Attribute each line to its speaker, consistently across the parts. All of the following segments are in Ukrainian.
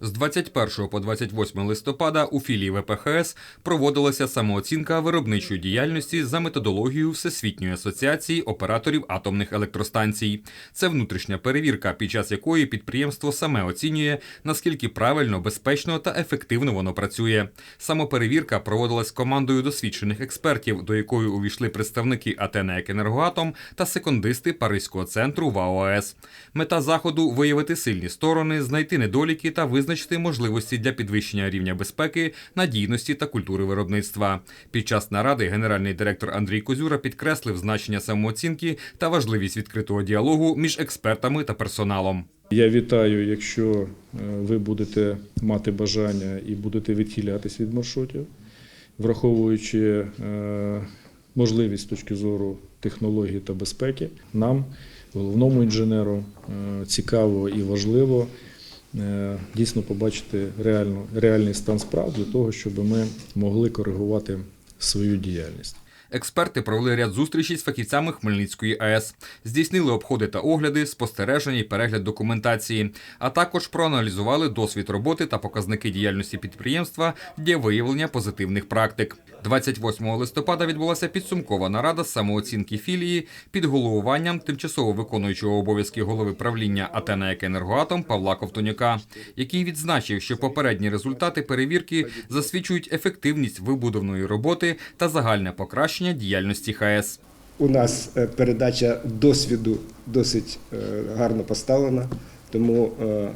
Speaker 1: З 21 по 28 листопада у філії ВПХС проводилася самооцінка виробничої діяльності за методологією Всесвітньої асоціації операторів атомних електростанцій. Це внутрішня перевірка, під час якої підприємство саме оцінює, наскільки правильно, безпечно та ефективно воно працює. Самоперевірка проводилась командою досвідчених експертів, до якої увійшли представники Атена Енергоатом та секундисти Паризького центру ВАОС. Мета заходу виявити сильні сторони, знайти недоліки та визначити можливості для підвищення рівня безпеки, надійності та культури виробництва. Під час наради генеральний директор Андрій Козюра підкреслив значення самооцінки та важливість відкритого діалогу між експертами та персоналом.
Speaker 2: Я вітаю, якщо е, ви будете мати бажання і будете відхилятися від маршрутів, враховуючи е, можливість з точки зору технології та безпеки, нам, головному інженеру, е, цікаво і важливо дійсно побачити реально, реальний стан справ для того, щоб ми могли коригувати свою діяльність.
Speaker 1: Експерти провели ряд зустрічей з фахівцями Хмельницької АЕС, здійснили обходи та огляди, спостереження і перегляд документації, а також проаналізували досвід роботи та показники діяльності підприємства для виявлення позитивних практик. 28 листопада відбулася підсумкова нарада самооцінки філії під головуванням тимчасово виконуючого обов'язки голови правління Атена Енергоатом Павла Ковтонюка, який відзначив, що попередні результати перевірки засвідчують ефективність вибудованої роботи та загальне покращення діяльності ХАЕС.
Speaker 3: У нас е, передача досвіду досить е, гарно поставлена, тому е,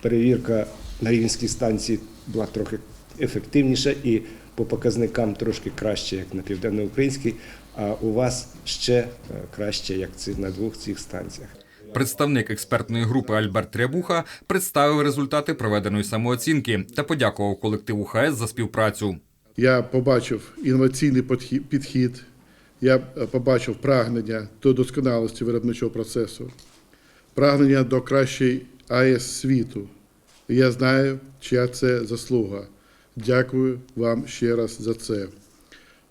Speaker 3: перевірка на Рівненській станції була трохи ефективніша і по показникам трошки краще, як на південноукраїнській, а у вас ще е, краще, як ці на двох цих станціях.
Speaker 1: Представник експертної групи Альберт Трябуха представив результати проведеної самооцінки та подякував колективу ХАЕС за співпрацю.
Speaker 4: Я побачив інноваційний підхід, я е, побачив прагнення до досконалості виробничого процесу, прагнення до кращої АЕС світу. І я знаю, чия це заслуга. Дякую вам ще раз за це.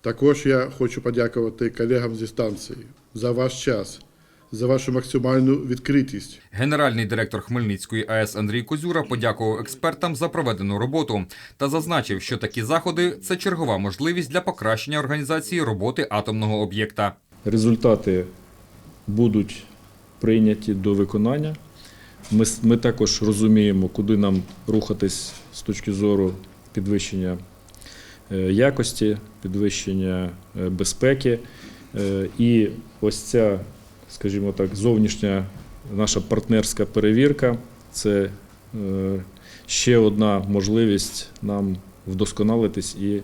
Speaker 4: Також я хочу подякувати колегам зі станції за ваш час, за вашу максимальну відкритість.
Speaker 1: Генеральний директор Хмельницької АЕС Андрій Козюра подякував експертам за проведену роботу та зазначив, що такі заходи це чергова можливість для покращення організації роботи атомного об'єкта.
Speaker 2: Результати будуть прийняті до виконання. Ми, ми також розуміємо, куди нам рухатись з точки зору підвищення е, якості, підвищення е, безпеки. Е, І ось ця, скажімо так, зовнішня наша партнерська перевірка це ще одна можливість нам вдосконалитись і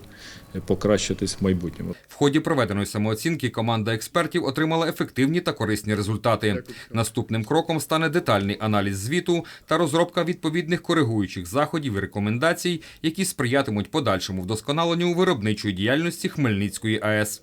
Speaker 2: покращитись в майбутньому.
Speaker 1: В ході проведеної самооцінки команда експертів отримала ефективні та корисні результати. Наступним кроком стане детальний аналіз звіту та розробка відповідних коригуючих заходів і рекомендацій, які сприятимуть подальшому вдосконаленню виробничої діяльності Хмельницької АЕС.